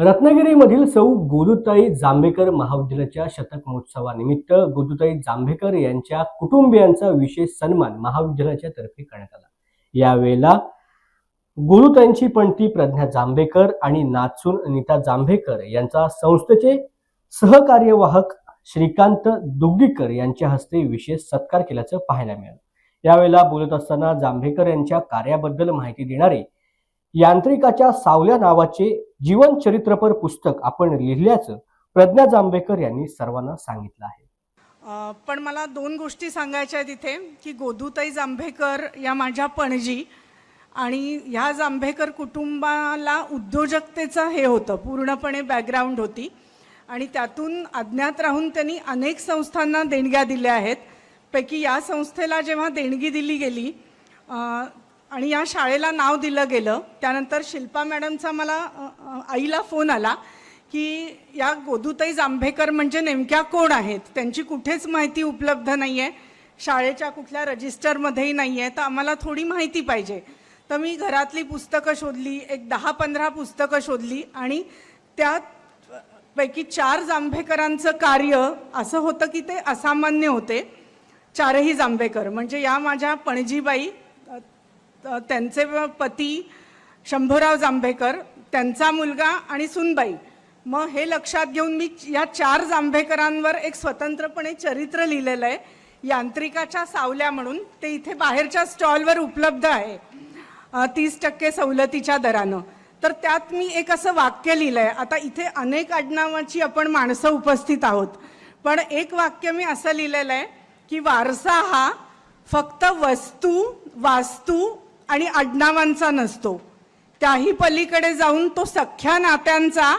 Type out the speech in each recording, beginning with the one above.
रत्नागिरीमधील सौ गोदुताई जांभेकर महाविद्यालयाच्या शतक महोत्सवानिमित्त गोदुताई जांभेकर यांच्या कुटुंबियांचा विशेष सन्मान महाविद्यालयाच्या तर्फे करण्यात आला. यावेळेला गोदुताईंची पणती प्रज्ञा जांभेकर आणि नाचून नीता जांभेकर यांचा संस्थेचे सहकार्यवाहक श्रीकांत दुग्गीकर यांच्या हस्ते विशेष सत्कार केल्याचं पाहायला मिळालं. यावेळेला बोलत असताना जांभेकर यांच्या कार्याबद्दल माहिती देणारे यांत्रिकाच्या सावल्या नावाचे जीवनचरित्रपर पुस्तक आपण लिहिल्याचं प्रज्ञा जांभेकर यांनी सर्वांना सांगितलं आहे. पण मला दोन गोष्टी सांगायच्या आहेत इथे की गोदूताई जांभेकर या माझ्या पणजी आणि ह्या जांभेकर कुटुंबाला उद्योजकतेचं हे होतं पूर्णपणे बॅकग्राऊंड होती. आणि त्यातून अज्ञात राहून त्यांनी अनेक संस्थांना देणग्या दिल्या आहेत. पैकी या संस्थेला जेव्हा देणगी दिली गेली आणि या शाळेला नाव दिलं गेलं. त्यानंतर शिल्पा मॅडमचा मला आईला फोन आला की या गोदूताई जांभेकर म्हणजे नेमक्या कोण आहेत? त्यांची कुठेच माहिती उपलब्ध नाही आहे शाळेच्या कुठल्या रजिस्टरमध्येही नाही आहे तर आम्हाला थोडी माहिती पाहिजे. तर मी घरातली पुस्तकं शोधली एक दहा पंधरा पुस्तकं शोधली आणि त्यापैकी चार जांभेकरांचं कार्य असं होतं की ते असामान्य होते. चारही जांभेकर. म्हणजे या माझ्या पणजीबाई त्यांचे पती शंभूराव जांभेकर त्यांचा मुलगा आणि सुनबाई. मग हे लक्षात घेऊन मी या चार जांभेकरांवर एक स्वतंत्रपणे चरित्र लिहिलेलं आहे. यांत्रिकाच्या सावल्या म्हणून ते इथे बाहेरच्या स्टॉलवर उपलब्ध आहे. तीस टक्के सवलतीच्या दरानं. तर त्यात मी एक असं वाक्य लिहिलं आहे आता इथे अनेक आडनावाची आपण माणसं उपस्थित आहोत. पण एक वाक्य मी असं लिहिलेलं आहे की वारसा हा फक्त वस्तू वास्तू आणि आडनावांचा नसतो. त्याही पलीकडे जाऊन तो सख्या नात्यांचा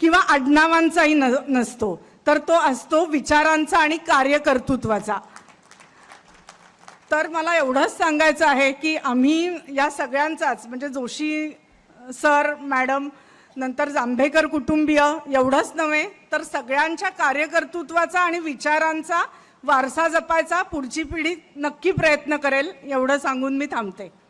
किंवा आडनावांचाही न नसतो. तर तो असतो विचारांचा आणि कार्यकर्तृत्वाचा. तर मला एवढंच सांगायचं आहे की आम्ही या सगळ्यांचाच म्हणजे जोशी सर मॅडम नंतर जांभेकर कुटुंबीय एवढंच नव्हे तर सगळ्यांच्या कार्यकर्तृत्वाचा आणि विचारांचा वारसा जपायचा पुढची पिढी नक्की प्रयत्न करेल एवढं सांगून मी थांबते.